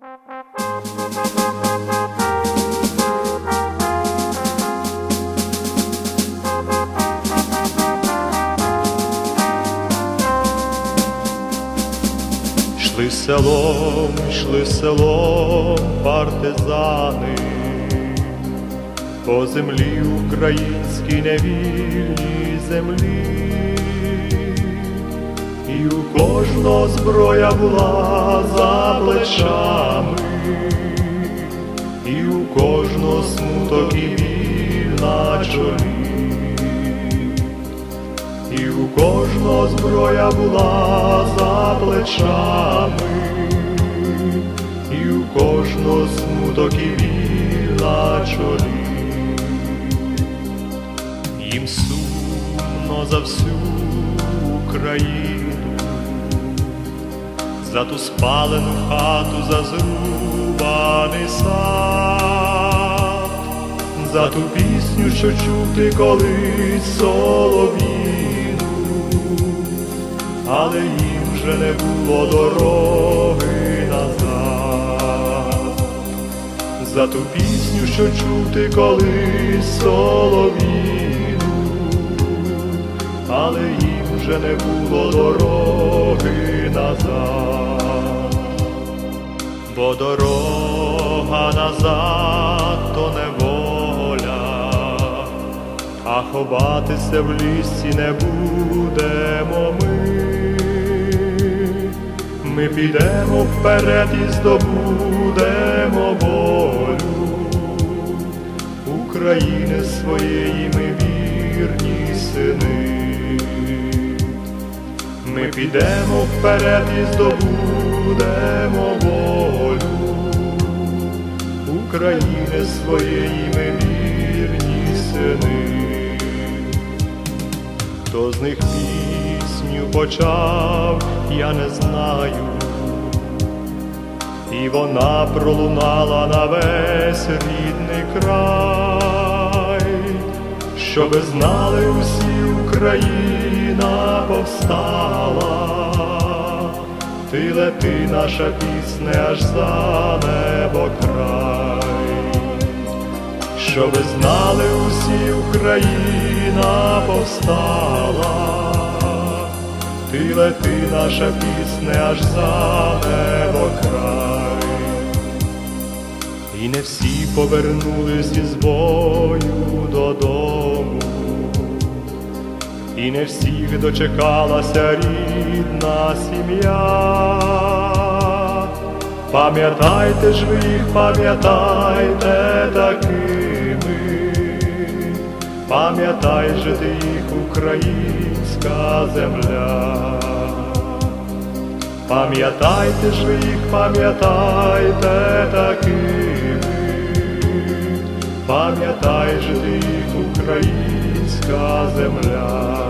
Йшли селом, йшли селом партизани, по землі українській невільній землі, і у кожного зброя була за плечами, і у кожного смуток і біль на чолі. І у кожного зброя була за плечами, і у кожного смуток і біль чолі. Їм сумно за всю Україну, за ту спалену хату, за зрубаний сад, за ту пісню, що чути колись солов'їну, але їм вже не було дороги назад, за ту пісню, що чути колись солов'їну, але їм вже не було дороги назад бо дорога назад то неволя, а ховатися в лісі не будемо ми. Ми підемо вперед і здобудемо волю України своєї ми вірні сини. Ми підемо вперед і здобудемо волю. України своєї ми вірні сини. Хто з них пісню почав, я не знаю, і вона пролунала на весь рідний край, щоби знали усі Україна повстала, ти лети, наша пісня аж за небо край, щоби знали усі Україна повстала, ти лети, наша пісня аж за небо край. І не всі повернулись із бою додому, і не всіх дочекалася рідна сім'я. Пам'ятайте ж ви їх, пам'ятайте такими, пам'ятай же ти їх, українська земля. Пам'ятайте ж ви їх, пам'ятайте такими, пам'ятай же ти їх, українська земля.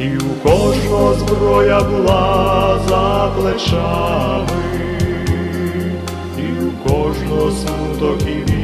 і у кожного зброя була за плечами, і у кожного смуток і чолі.